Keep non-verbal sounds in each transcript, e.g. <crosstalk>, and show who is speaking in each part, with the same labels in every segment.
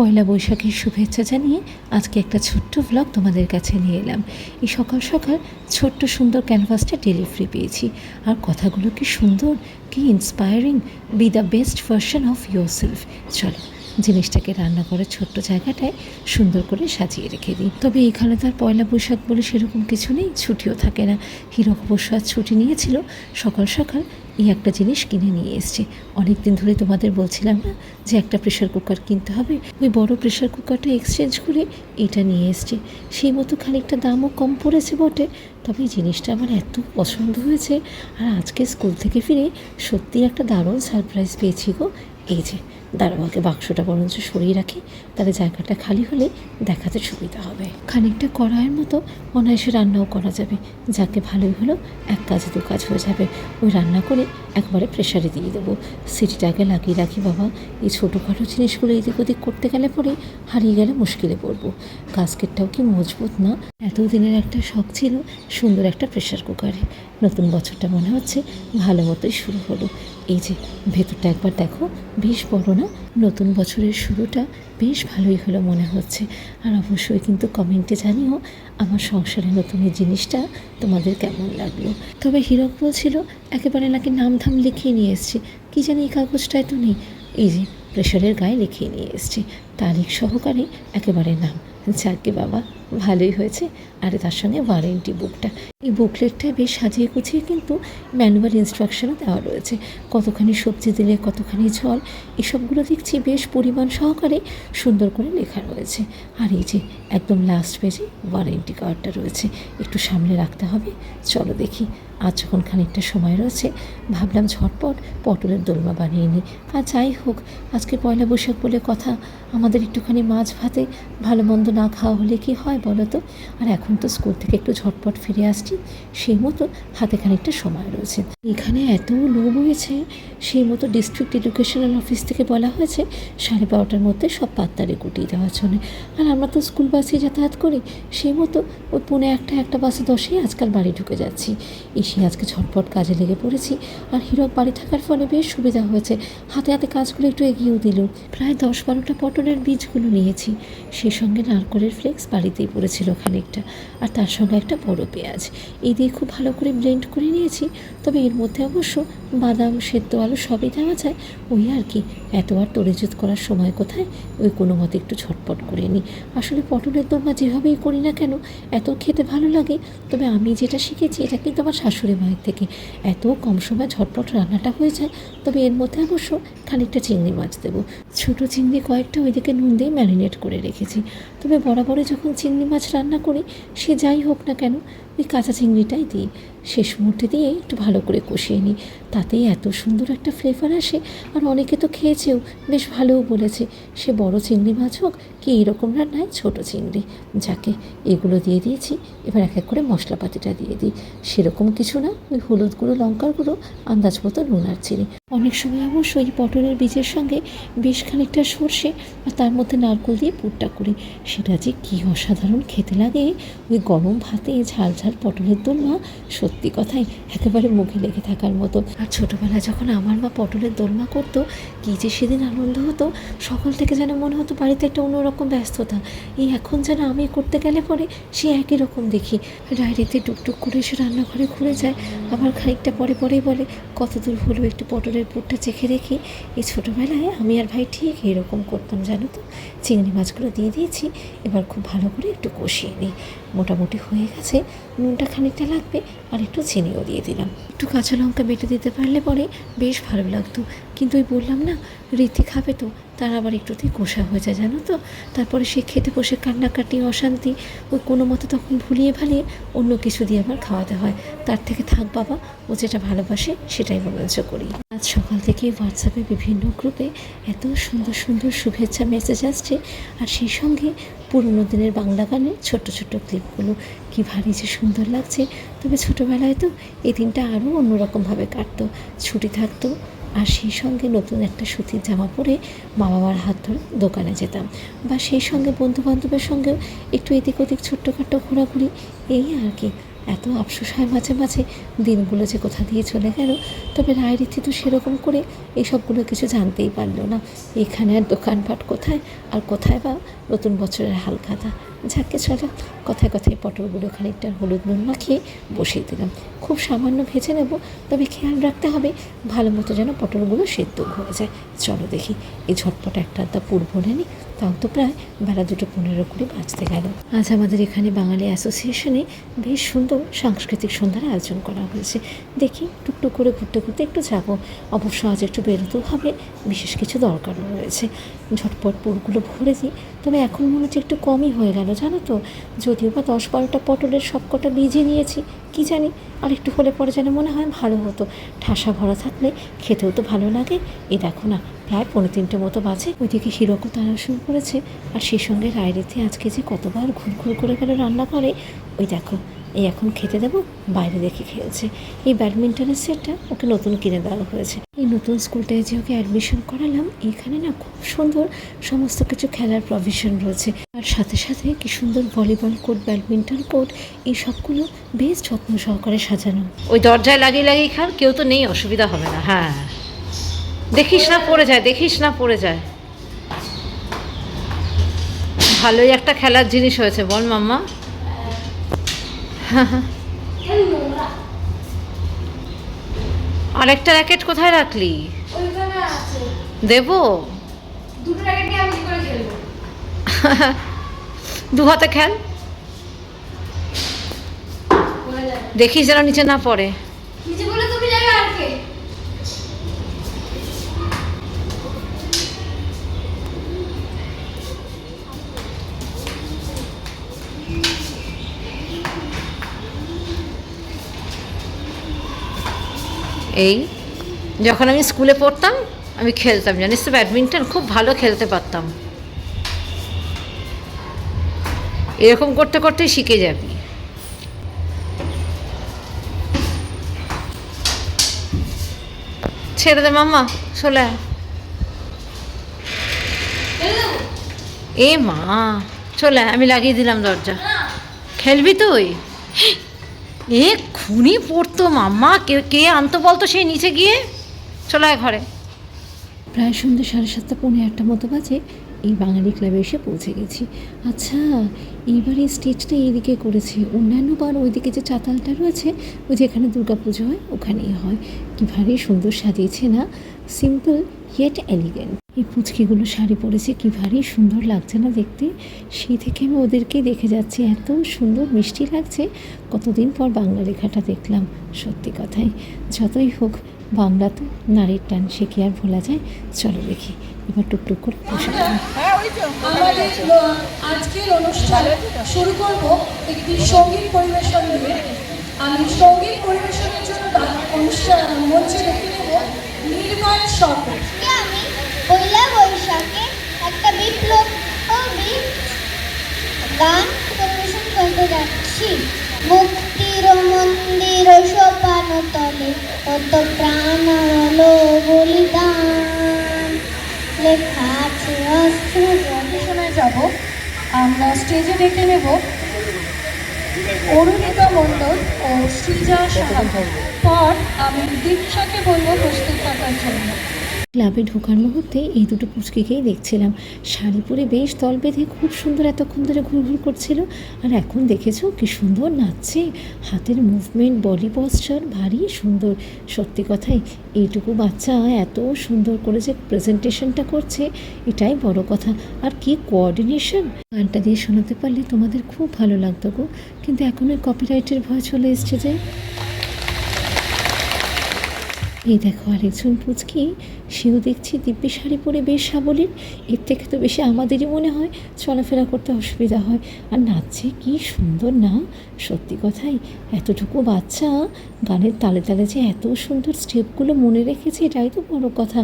Speaker 1: পয়লা বৈশাখের শুভেচ্ছা জানিয়ে আজকে একটা ছোট্ট ব্লগ তোমাদের কাছে নিয়ে এলাম। এই সকাল সকাল ছোট্ট সুন্দর ক্যানভাসটা ডেলিভারি পেয়েছি। আর কথাগুলো কি সুন্দর, কি inspiring be the best version of yourself চলো জিনিসটাকে রান্না রান্নাঘরের ছোট্ট জায়গাটায় সুন্দর করে সাজিয়ে রেখে দিই। তবে এখানে তার পয়লা বৈশাখ বলে সেরকম কিছু নেই, ছুটিও থাকে না। হিরক আজ ছুটি নিয়েছিল, সকাল সকাল এই একটা জিনিস কিনে নিয়ে এসছে। অনেক দিন ধরে তোমাদের বলছিলাম না যে একটা প্রেশার কুকার কিনতে হবে। ওই বড় প্রেশার কুকারটা এক্সচেঞ্জ করে এটা নিয়ে এসছে। সেই মতো খানিকটা দামও কম পড়েছে বটে, তবে এই জিনিসটা আমার এত পছন্দ হয়েছে। আর আজকে স্কুল থেকে ফিরে সত্যি একটা দারুণ সারপ্রাইজ পেয়েছি গো। এই যে দারোয়াকে বাক্সটা বরঞ্চ সরিয়ে রাখি। তাহলে জায়গাটা খালি হলে দেখাতে সুবিধা হবে। খানিকটা কড়াইয়ের মতো অনায়াসে রান্নাও করা যাবে, যাকে ভালোই হলো এক কাজে, দু কাজ হয়ে যাবে। ওই রান্না করে একবারে প্রেশারে দিয়ে দেবো। সিটিটাকে লাগিয়ে রাখি, বাবা, এই ছোটোখাটো জিনিসগুলো এদিক ওদিক করতে গেলে পরে হারিয়ে গেলে মুশকিলে পড়ব। কাস্কেটটাও কি মজবুত না? এতদিনের একটা শখ ছিল সুন্দর একটা প্রেশার কুকারে নতুন বছরটা মনে হচ্ছে ভালো মতোই শুরু হলো। এই যে, ভেতরটা একবার দেখো, বেশ বড় না? নতুন বছরের শুরুটা বেশ ভালোই হলো মনে হচ্ছে। আর অবশ্যই কিন্তু কমেন্টে জানিও আমার সংসারে নতুন এই জিনিসটা তোমাদের কেমন লাগল। তবে হীরক বলছিল, একেবারে নাকি নাম ধাম লিখিয়ে নিয়ে এসছে। কী জানি এই কাগজটায় তো নেই। এই যে প্রেশারের গায়ে লিখিয়ে নিয়ে এসছি। তারিখ সহকারে একেবারে নাম। যাকে বাবা ভালোই হয়েছে, আর তার সঙ্গে ওয়ারেন্টি বুকটা এই বুকলেটটায় বেশ সাজিয়ে গুছিয়ে কিন্তু ম্যানুয়াল ইনস্ট্রাকশনও দেওয়া রয়েছে। কতখানি সবজি দিলে কতখানি জল এসবগুলো দেখছি বেশ পরিমাণ সহকারে সুন্দর করে লেখা রয়েছে। আর এই যে একদম লাস্ট পেজে ওয়ারেন্টি কার্ডটা রয়েছে, একটু সামনে রাখতে হবে। চলো দেখি, আজ যখন খানিকটা সময় রয়েছে, ভাবলাম ঝটপট পটলের দোলমা বানিয়ে নিই। আর যাই হোক, আজকে পয়লা বৈশাখ বলে কথা আমাদের একটুখানি মাছ ভাতে ভালো মন্দ না খাওয়া হলে কি হয় বলো তো? আর এখন তো স্কুল থেকে একটু ঝটপট ফিরে আসছি, সেই মতো হাতে খানিকটা সময় রয়েছে। এখানে এত লোক হয়েছে, সেই মতো ডিস্ট্রিক্ট এডুকেশনাল অফিস থেকে বলা হয়েছে, সাড়ে বারোটার মধ্যে সব পাত্তারে গুটিয়ে দেওয়ার জন্য। আর আমরা তো স্কুল বাসে যাতায়াত করি, সেই মতো ওই পৌনে একটা একটা বাসে দশেই আজকাল বাড়ি ঢুকে যাচ্ছি। এসে আজকে ঝটপট কাজে লেগে পড়েছি, আর হিরক বাড়ি থাকার ফলে বেশ সুবিধা হয়েছে। হাতে হাতে কাজগুলো একটু এগিয়েও দিল। প্রায় দশ বারোটা পটলের বীজগুলো নিয়েছি। সেই সঙ্গে নারকলের ফ্লেক্স বাড়িতেই পড়েছিল খানিকটা। আর তার সঙ্গে একটা বড় পেঁয়াজ। এই দিয়ে খুব ভালো করে ব্লেন্ড করে নিয়েছি। তবে এর মধ্যে অবশ্য বাদাম, সেদ্ধ আলু সবই দেওয়া যায়। ওই আর কি, এত আর তরিজুত করার সময় কোথায়? ওই কোনো মতে একটু ঝটপট করে নিই আসলে পটলের দোমা যেভাবেই করি না কেন, এত খেতে ভালো লাগে। তবে আমি যেটা শিখেছি, এটা কিন্তু আমার শাশুড়ি মায়ের থেকে। এত কম সময় ঝটপট রান্নাটা হয়ে যায়। তবে এর মধ্যে অবশ্য খানিকটা চিংড়ি মাছ দেবো। ছোটো চিংড়ি কয়েকটা ওইদিকে নুন দিয়ে ম্যারিনেট করে রেখেছি। তবে বরাবরে যখন চিংড়ি মাছ রান্না করি, সে যাই হোক না কেন, ওই কাঁচা চিংড়িটাই দিই। শেষ মুহূর্তে দিয়ে একটু ভালো করে কষিয়ে নিই। তাতেই এত সুন্দর একটা ফ্লেভার আসে। আর অনেকে তো খেয়েছেও বেশ ভালোও বলেছে, সে বড় চিংড়ি মাছ হোক কি এইরকম রান্নায় ছোটো চিংড়ি। যাকে এগুলো দিয়ে দিয়েছি, এবার এক এক করে মশলাপাতিটা দিয়ে দিই। সেরকম কিছু না, ওই হলুদ গুঁড়ো, লঙ্কার গুঁড়ো, আন্দাজ মতো নুন আর চিনি। অনেক সময় অবশ্য এই পটলের বীজের সঙ্গে বেশ খানিকটা সর্ষে আর তার মধ্যে নারকোল দিয়ে পুরটা করি। সেটা যে কী অসাধারণ খেতে লাগে। ওই গরম ভাতে ঝাল ঝাল পটলের দোলমা সত্যি কথাই একেবারে মুখে লেগে থাকার মতো। আর ছোটোবেলায় যখন আমার মা পটলের দোলমা করতো, কী যে সেদিন আনন্দ হতো, সকাল থেকে যেন মনে হতো বাড়িতে একটা অন্যরকম ব্যস্ততা। এই এখন যেন আমি করতে গেলে পরে সে একই রকম দেখি। ডায়েরিতে টুকটুক করে এসে রান্নাঘরে ঘুরে যায়, আবার খানিকটা পরে পরেই বলে, কত দূর হলো একটু পটলের পুরটা চেখে দেখি। এই ছোটোবেলায় আমি আর ভাই ঠিক এরকম করতাম, জানো তো? চিংড়ি মাছগুলো দিয়ে দিয়েছি, এবার খুব ভালো করে একটু কষিয়ে নিই। মোটামুটি হয়ে গেছে। নুনটা খানিকটা লাগবে আর একটু চিনিও দিয়ে দিলাম। একটু কাঁচা লঙ্কা বেটে দিতে পারলে পরে বেশ ভালো লাগতো। কিন্তু ওই বললাম না, রীতি খাবে তো, তার আবার একটুতেই কষা হয়ে যায়, জানো তো? তারপরে সে খেতে বসে কান্নাকাটি, অশান্তি ওই কোনো মতো তখন ভুলিয়ে ভালিয়ে অন্য কিছু দিয়ে আবার খাওয়াতে হয়। তার থেকে থাক বাবা, ও যেটা ভালোবাসে সেটাই বরঞ্চ করি। আজ সকাল থেকে হোয়াটসঅ্যাপে বিভিন্ন গ্রুপে এত সুন্দর সুন্দর শুভেচ্ছা মেসেজ আসছে। আর সেই সঙ্গে পুরোনো দিনের বাংলা গানের ছোট্ট ছোট্ট ক্লিপগুলো কী ভারী যে সুন্দর লাগছে। তবে ছোটোবেলায় তো এই দিনটা আরও অন্যরকমভাবে কাটতো। ছুটি থাকতো আর সেই সঙ্গে নতুন একটা সুতির জামা পরে মা বাবার হাত ধরে দোকানে যেতাম। বা সেই সঙ্গে বন্ধু বান্ধবের সঙ্গেও একটু এদিক ওদিক ছোট্টখাট্ট ঘোরাঘুরি। এই আর কি, এত আফসোস হয় মাঝে মাঝে দিনগুলো যে কোথা দিয়ে চলে গেল। তবে রায়রীতি তো সেরকম করে এইসবগুলো কিছু জানতেই পারল না। এখানে আর দোকানপাট কোথায়? আর কোথায় বা নতুন বছরের হাল হালখাতা। ঝাঁকে চলো কথায় কথায় পটলগুলো খানিকটা হলুদ নুন মাখিয়ে বসিয়ে দিলাম। খুব সামান্য ভেজে নেব, তবে খেয়াল রাখতে হবে ভালো মতো যেন পটলগুলো সেদ্ধ হয়ে যায়। চলো দেখি, এই ঝটপট একটা আধা পুর ভরে নিই তাও তো প্রায় বেলা দুটো পনেরো কুড়ি বাঁচতে গেল। আজ আমাদের এখানে বাঙালি অ্যাসোসিয়েশনে বেশ সুন্দর সাংস্কৃতিক সন্ধ্যার আয়োজন করা হয়েছে। দেখি, টুকটুক করে ঘুরতে ঘুরতে একটু যাব। অবশ্য আজ একটু বেরোতেও হবে, বিশেষ কিছু দরকারও রয়েছে। ঝটপট পুরগুলো ভরে দিই তবে এখন মনে হচ্ছে একটু কমই হয়ে গেল, জানো তো? যদিও বা দশ বারোটা পটলের সবকটা কটা বীজে নিয়েছি, কি জানি? আর একটু হলে পরে যেন মনে হয় ভালো হতো। ঠাসা ভরা থাকলে খেতেও তো ভালো লাগে। এ দেখো না, প্রায় পনেরো তিনটে মতো বাজে। ওইদিকে হিরকও তারা শুরু করেছে। আর সেই সঙ্গে রায়রিতে আজকে যে কতবার ঘুর ঘুর করে গেল রান্না করে ওই দেখো এই এখন খেতে দেবো, বাইরে দেখে খেলছে এই ব্যাডমিন্টনের সেটটা ওকে নতুন কিনে দেওয়া হয়েছে। এই নতুন স্কুলটায় যে ওকে অ্যাডমিশন করালাম, এখানে না খুব সুন্দর সমস্ত কিছু খেলার প্রভিশন রয়েছে। আর সাথে সাথে কি সুন্দর ভলিবল কোর্ট ব্যাডমিন্টন কোর্ট এই সবগুলো বেশ যত্ন সহকারে সাজানো।
Speaker 2: ওই দরজায় লাগিয়ে লাগিয়ে খান কেউ তো নেই, অসুবিধা হবে না হ্যাঁ। দেখিস না পড়ে যায়, দেখিস না পড়ে যায়। ভালোই একটা খেলার জিনিস হয়েছে, বল মাম্মা। <laughs> আরেকটা র্যাকেট কোথায় রাখলি? দেবো?
Speaker 3: দুটো র্যাকেট আমি কি করে খেলব? <laughs>
Speaker 2: দু হাতে খেল। দেখিস যেন নিচে না পড়ে
Speaker 3: নিচে বলে তুমি যাবে আর কে
Speaker 2: এই, যখন আমি স্কুলে পড়তাম, আমি খেলতাম জানিস তো, ব্যাডমিন্টন খুব ভালো খেলতে পারতাম। এরকম করতে করতেই শিখে যাবি। ছেড়ে দে মাম্মা চলে এ মা চলে আমি লাগিয়ে দিলাম দরজা। খেলবি তুই? এ খুনি পড়তো মাম্মা। কে কে আনতো বলতো সেই নিচে গিয়ে? চলে ঘরে।
Speaker 1: প্রায় সন্ধ্যে সাড়ে সাতটা, পৌনে একটা মতো বাজে, এই বাঙালি ক্লাবে এসে পৌঁছে গেছি। আচ্ছা এইবার এই স্টেজটা এইদিকে করেছে। অন্যান্য বার ওইদিকে যে চাতালটা রয়েছে, ওই যেখানে পুজো হয়, ওখানেই হয়। কি ভারী সুন্দর সাজিয়েছে না? সিম্পল ইয়েট এলিগেন্ট এই পুচকিগুলো শাড়ি পরেছে কি ভারী সুন্দর লাগছে না দেখতে। সেই থেকে আমি ওদেরকেই দেখে যাচ্ছি। এত সুন্দর মিষ্টি লাগছে। কতদিন পর বাংলা লেখাটা দেখলাম। সত্যি কথাই। যতই হোক, বাংলা তো নারীর টান, সে কি আর ভোলা যায়? চলো দেখি। এবার টুকটুক করে
Speaker 4: আমাদের আজকের অনুষ্ঠান শুরু করব একটি সংগীত পরিবেশন দিয়ে আমি সংগীত পরিবেশনের জন্য অনুষ্ঠান মঞ্চে রেখে নেব নির্মল সরকার।
Speaker 5: আমি পয়লা বৈশাখে একটা বিপ্লবী গান পরিবেশন করতে যাচ্ছি। মুক্তির মন্দির সোপান তলে কত প্রাণ হলো বলিদান। লেখা আছে অস্ত্র
Speaker 4: পরিবেশনায় যাব। আমরা স্টেজে ডেকে নেব। অরুণিকা মণ্ডল ও সৃজা সাহা। পর আমি দীক্ষাকে বলব প্রস্তুত থাকার জন্য।
Speaker 1: ক্লাবে ঢোকার মুহূর্তে এই দুটো পুচকিকেই দেখছিলাম। শাড়ি পরে বেশ দল বেঁধে খুব সুন্দর এতক্ষণ ধরে ঘুরঘুর করছিল। আর এখন দেখেছ কি সুন্দর নাচছে। হাতের মুভমেন্ট বডি পশ্চার ভারী সুন্দর। সত্যি কথাই এইটুকু বাচ্চা এত সুন্দর করে যে প্রেজেন্টেশনটা করছে, এটাই বড় কথা। আর কি কোঅর্ডিনেশন গানটা দিয়ে শোনাতে পারলে তোমাদের খুব ভালো লাগতো গো। কিন্তু এখন ওই কপিরাইটের ভয় চলে এসছে যে এই দেখো আরেকজন পুচকি, সেও দেখছি দিব্যি শাড়ি পরে বেশ সাবলীল। এর থেকে তো বেশি আমাদেরই মনে হয় চলাফেরা করতে অসুবিধা হয়। আর নাচছে কি সুন্দর না, সত্যি কথাই। এতটুকু বাচ্চা, গানের তালে তালে যে এত সুন্দর স্টেপগুলো মনে রেখেছে, এটাই তো বড় কথা।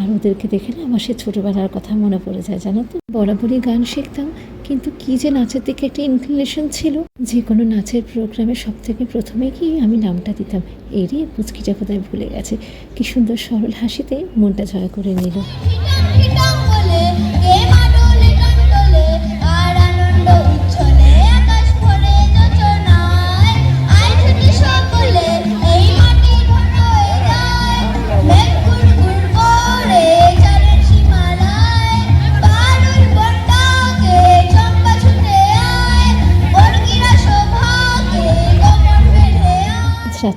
Speaker 1: আর ওদেরকে দেখে না আমার সে ছোটোবেলার কথা মনে পড়ে যায়, জানো তো? বরাবরই গান শিখতাম কিন্তু কি যে নাচের দিকে একটা ইনক্লিনেশন ছিল? যে কোনো নাচের প্রোগ্রামে সব থেকে প্রথমে কি আমি নামটা দিতাম? এরই পুচকিটা কোথায় ভুলে গেছে। কি সুন্দর সরল হাসিতে মনটা জয় করে নিল।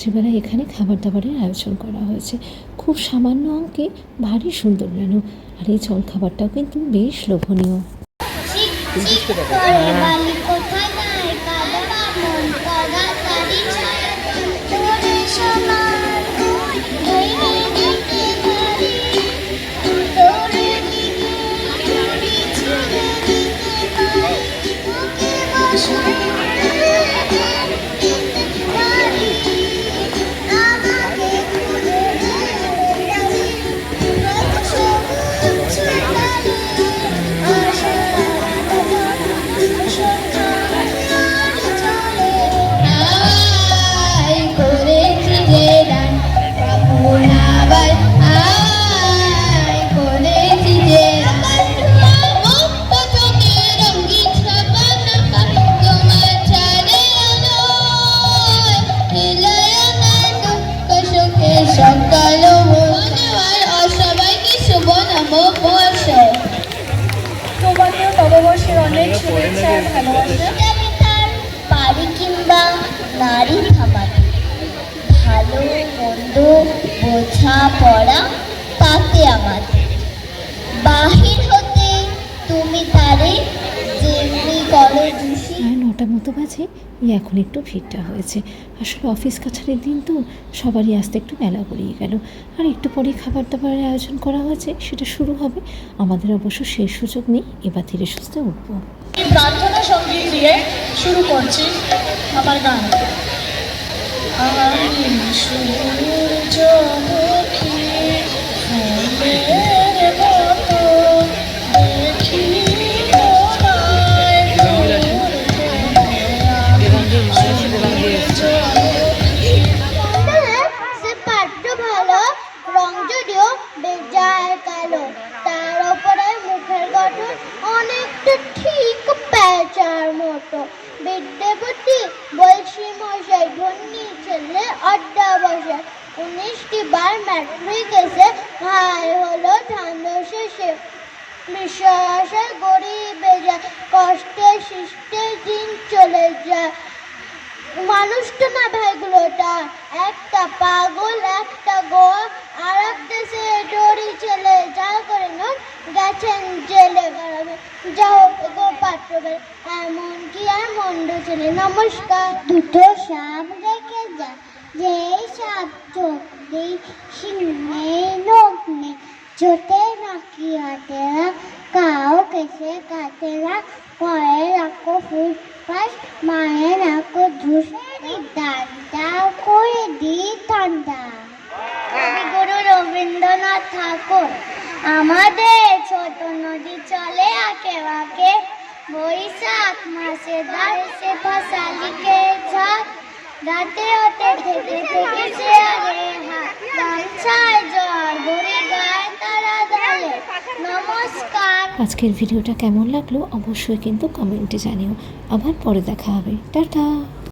Speaker 1: রাত্রিবেলা এখানে খাবার দাবারের আয়োজন করা হয়েছে। খুব সামান্য অঙ্কে ভারী সুন্দর যেন আর এই জল খাবারটাও কিন্তু বেশ লোভনীয়।
Speaker 4: ভালোবাসা?
Speaker 5: বাড়ি কিংবা নারী ভাবাতে ভালো মন্দ বোঝা পড়া তাতে আমাদের বাহির হতে তুমি তারে যেমনি করো দূষী
Speaker 1: প্রায় নটা মতো বাজে এখন একটু ভিড়টা হয়েছে। আসলে অফিস কাছারির দিন তো, সবারই আসতে একটু মেলা গড়িয়ে গেল। আর একটু পরে খাবার দাবারের আয়োজন করা হয়েছে, সেটা শুরু হবে। আমাদের অবশ্য সেই সুযোগ নেই, এবার ধীরে সুস্থে উঠবো।
Speaker 4: প্রার্থনা সংগীত দিয়ে শুরু করছি আমার গান। সূর্যমুখী
Speaker 5: বলছি মশাই ধন্যী ছেলে আড্ডা বসে উনিশটি বার ম্যাট্রিক এসে ভাই হলো ঠান্ডা শেষে বিশ্বাসে গরিবে যায় কষ্টে সৃষ্টে দিন চলে যায় মানুষটা না ভাইগুলোটা একটা পাগল, একটা গোয়া আর এক দেশে ডরি ছেলে যা করে নন গেছেন জেলে গড়াবে যাও গো এমন কি আর মন্দ ছেলে নমস্কার। দুটো সাপ রেখে যা যে সাপ চোখ নেই সিংহে লোক নেই। চোটে নাকি হাতে না কাউ কেসে কাটে না পরে রাখো ফুল পাশ মায়ের রাখো ধূসরি দান্ডা করে দি ঠান্ডা কবিগুরু রবীন্দ্রনাথ ঠাকুর আমাদের ছোট নদী চলে আঁকে বাঁকে। বৈশাখ মাসে ঝাঁক। রাতে ওতে থেকে থেকে চেয়ারে হাত গামছায় জ্বর গায়ে তারা নমস্কার।
Speaker 1: আজকের ভিডিওটা কেমন লাগল অবশ্যই কিন্তু কমেন্টে জানিও। আবার পরে দেখা হবে। টাটা।